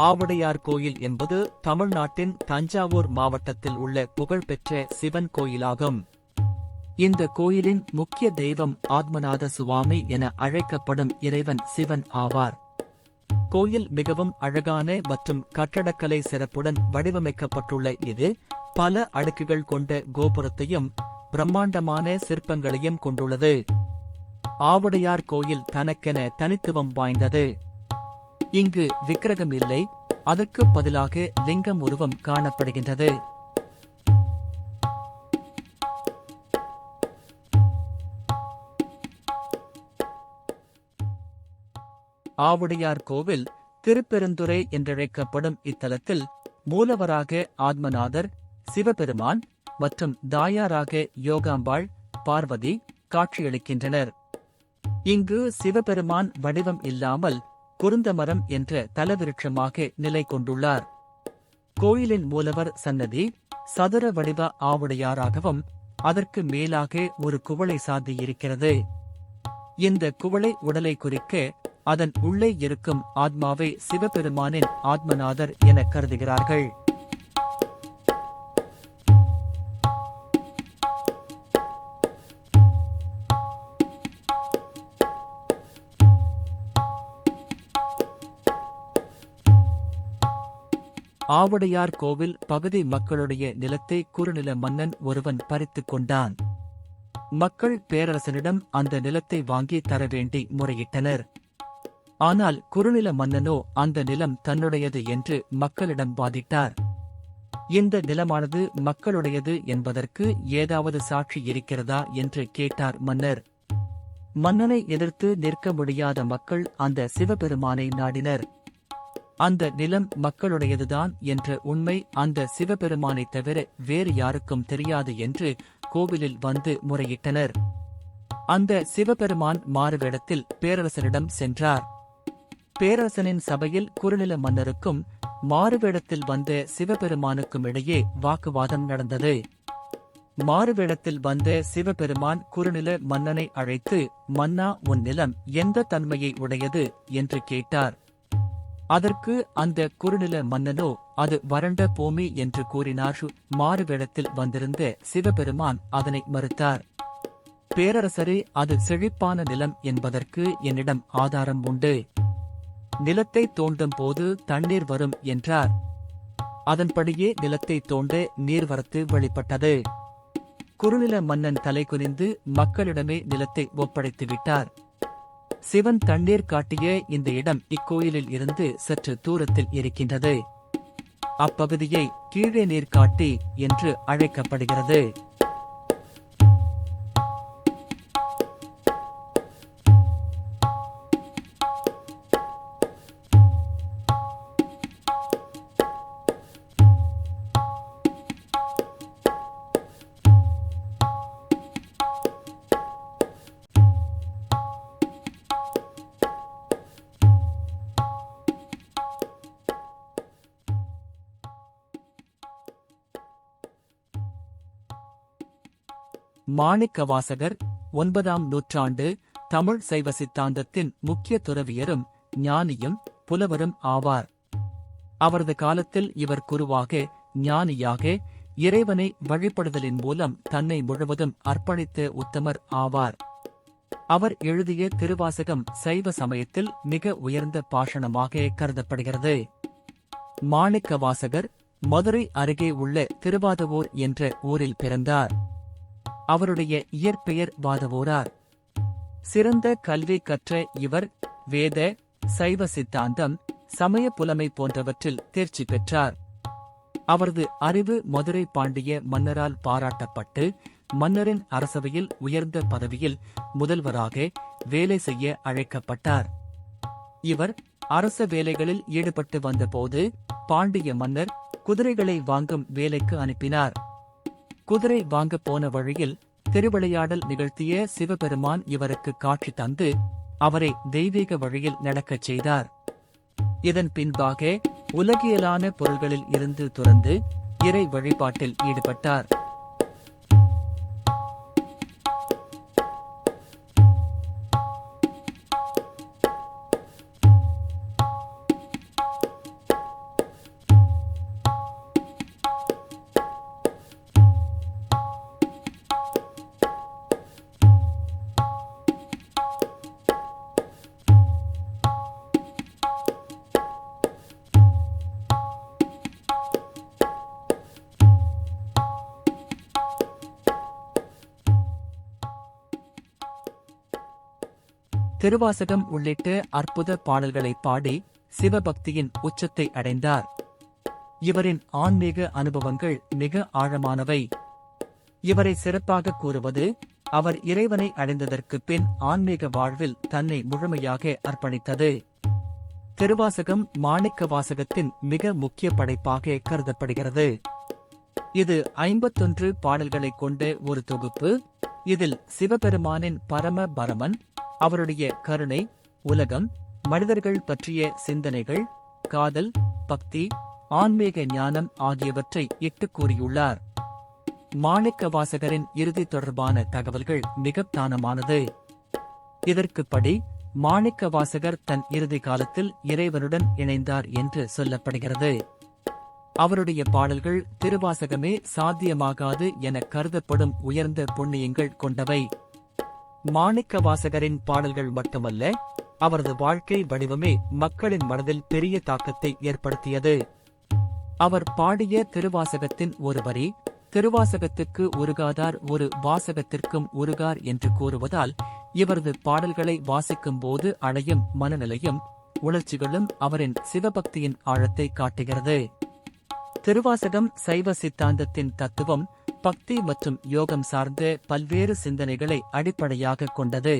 ஆவுடையார் கோயில் என்பது தமிழ்நாட்டின் தஞ்சாவூர் மாவட்டத்தில் உள்ள புகழ்பெற்ற சிவன் கோயிலாகும். இந்த கோயிலின் முக்கிய தெய்வம் ஆத்மநாத சுவாமி என அழைக்கப்படும் இறைவன் சிவன் ஆவார். கோயில் மிகவும் அழகான மற்றும் கட்டடக்கலை சிறப்புடன் வடிவமைக்கப்பட்டுள்ள இது பல அடுக்குகள் கொண்ட கோபுரத்தையும் பிரம்மாண்டமான சிற்பங்களையும் கொண்டுள்ளது. ஆவுடையார் கோயில் தனக்கென தனித்துவம் வாய்ந்தது. இங்கு விக்கிரகம் இல்லை அதற்கு பதிலாக லிங்கம் உருவம் காணப்படுகின்றது. ஆவுடையார் கோவில் திருப்பெருந்துறை என்றழைக்கப்படும் இத்தலத்தில் மூலவராக ஆத்மநாதர் சிவபெருமான் மற்றும் தாயாராக யோகாம்பாள் பார்வதி காட்சியளிக்கின்றனர். இங்கு சிவபெருமான் வடிவம் இல்லாமல் குருந்தமரம் என்ற தலவிருட்சமாக நிலை கொண்டுள்ளார் கோயிலின் மூலவர் சன்னதி சதுர வடிவ ஆவுடையாராகவும் அதற்கு மேலாக ஒரு குவளை சாதி இருக்கிறது இந்த குவளை உடலை குறிக்க அதன் உள்ளே இருக்கும் ஆத்மாவை சிவபெருமானின் ஆத்மநாதர் என கருதுகிறார்கள். ஆவுடையார் கோவில் பகுதி மக்களுடைய நிலத்தை குறுநில மன்னன் ஒருவன் பறித்துக் கொண்டான். மக்கள் பேரரசனிடம் அந்த நிலத்தை வாங்கி தர வேண்டி முறையிட்டனர். ஆனால் குறுநில மன்னனோ அந்த நிலம் தன்னுடையது என்று மக்களிடம் வாதிட்டார். இந்த நிலமானது மக்களுடையது என்பதற்கு ஏதாவது சாட்சி இருக்கிறதா என்று கேட்டார் மன்னர். மன்னனை எதிர்த்து நிற்க முடியாத மக்கள் அந்த சிவபெருமானை நாடினர். அந்த நிலம் மக்களுடையதுதான் என்ற உண்மை அந்த சிவபெருமானைத் தவிர வேறு யாருக்கும் தெரியாது என்று கோவிலில் வந்து முறையிட்டனர். அந்த சிவபெருமான் மாறுவேடத்தில் பேரரசரிடம் சென்றார். பேரரசனின் சபையில் குறுநில மன்னருக்கும் மாறுவேடத்தில் வந்த சிவபெருமானுக்கும் இடையே வாக்குவாதம் நடந்தது. மாறுவேடத்தில் வந்த சிவபெருமான் குறுநில மன்னனை அழைத்து மன்னா உன் நிலம் எந்த தன்மையை உடையது? என்று கேட்டார். அதற்கு அந்த குறுநில மன்னனோ அது வறண்ட பூமி என்று கூறினார் மாறுவேடத்தில் வந்திருந்த சிவபெருமான் அதனை மறுத்தார். பேரரசரே அது செழிப்பான நிலம் என்பதற்கு என்னிடம் ஆதாரம் உண்டு. நிலத்தை தோண்டும் போது தண்ணீர் வரும் என்றார். அதன்படியே நிலத்தை தோண்ட நீர்வரத்து வெளிப்பட்டது. குறுநில மன்னன் தலை குனிந்து மக்களிடமே நிலத்தை ஒப்படைத்து விட்டார் சிவன் தண்ணீர் காட்டிய இந்த இடம் இக்கோயிலில் இருந்து சற்று தூரத்தில் இருக்கின்றது. அப்பகுதியை கீழே நீர் காட்டி என்று அழைக்கப்படுகிறது. மாணிக்கவாசகர் ஒன்பதாம் நூற்றாண்டு தமிழ் சைவ சித்தாந்தத்தின் முக்கிய துறவியரும் ஞானியும் புலவரும் ஆவார். அவரது காலத்தில் இவர் குருவாக ஞானியாக இறைவனை வழிபடுதலின் மூலம் தன்னை முழுவதும் அர்ப்பணித்த உத்தமர் ஆவார். அவர் எழுதிய திருவாசகம் சைவ சமயத்தில் மிக உயர்ந்த பாஷணமாக கருதப்படுகிறது. மாணிக்கவாசகர் மதுரை அருகே உள்ள திருவாதவூர் என்ற ஊரில் பிறந்தார். அவருடைய இயற்பெயர் வாதவோரார். சிறந்த கல்வி கற்ற இவர் வேத சைவ சித்தாந்தம் சமய புலமை போன்றவற்றில் தேர்ச்சி பெற்றார். அவரது அறிவு மதுரை பாண்டிய மன்னரால் பாராட்டப்பட்டு மன்னரின் அரசவையில் உயர்ந்த பதவியில் முதல்வராக வேலை செய்ய அழைக்கப்பட்டார். இவர் அரச வேலைகளில் ஈடுபட்டு வந்தபோது பாண்டிய மன்னர் குதிரைகளை வாங்கும் வேலைக்கு அனுப்பினார். குதிரை வாங்க போன வழியில் திருவிளையாடல் நிகழ்த்திய சிவபெருமான் இவருக்கு காட்சி தந்து அவரை தெய்வீக வழியில் நடக்கச் செய்தார். இதன் பின்பாக உலகியலான பொருள்களில் இருந்து துறந்து இறை வழிபாட்டில் ஈடுபட்டார். திருவாசகம் உள்ளிட்ட அற்புத பாடல்களை பாடி சிவபக்தியின் உச்சத்தை அடைந்தார். இவரின் ஆன்மீக அனுபவங்கள் மிக ஆழமானவை. இவரை சிறப்பாக கூறுவது அவர் இறைவனை அடைந்ததற்கு பின் ஆன்மீக வாழ்வில் தன்னை முழுமையாக அர்ப்பணித்தது. திருவாசகம் மாணிக்க வாசகத்தின் மிக முக்கிய படைப்பாக கருதப்படுகிறது. இது ஐம்பத்தொன்று பாடல்களை கொண்ட ஒரு தொகுப்பு. இதில் சிவபெருமானின் பரம பரமன் அவருடைய கருணை உலகம் மனிதர்கள் பற்றிய சிந்தனைகள் காதல் பக்தி ஆன்மீக ஞானம் ஆகியவற்றை இட்டு கூறியுள்ளார். மாணிக்க வாசகரின் இறுதி தொடர்பான தகவல்கள் மிக தானமானது. இதற்குப்படி மாணிக்க வாசகர் தன் இறுதி காலத்தில் இறைவனுடன் இணைந்தார் என்று சொல்லப்படுகிறது. அவருடைய பாடல்கள் திருவாசகமே சாத்தியமாகாது என கருதப்படும் உயர்ந்த புண்ணியங்கள் கொண்டவை. மாணிக்க வாசகரின் பாடல்கள் மட்டுமல்ல அவரது வாழ்க்கை வடிவமே மக்களின் மனதில் பெரிய தாக்கத்தை ஏற்படுத்தியது. அவர் பாடிய திருவாசகத்தின் ஒரு வரி திருவாசகத்துக்கு உருகாதார் ஒரு வாசகத்திற்கும் உருகார் என்று கூறுவதால் இவரது பாடல்களை வாசிக்கும் போது அடையும் மனநிலையும் உணர்ச்சிகளும் அவரின் சிவபக்தியின் ஆழத்தை காட்டுகிறது. திருவாசகம் சைவ சித்தாந்தத்தின் தத்துவம் பக்தி மற்றும் யோகம் சார்ந்த பல்வேறு சிந்தனைகளை அடிப்படையாக கொண்டது.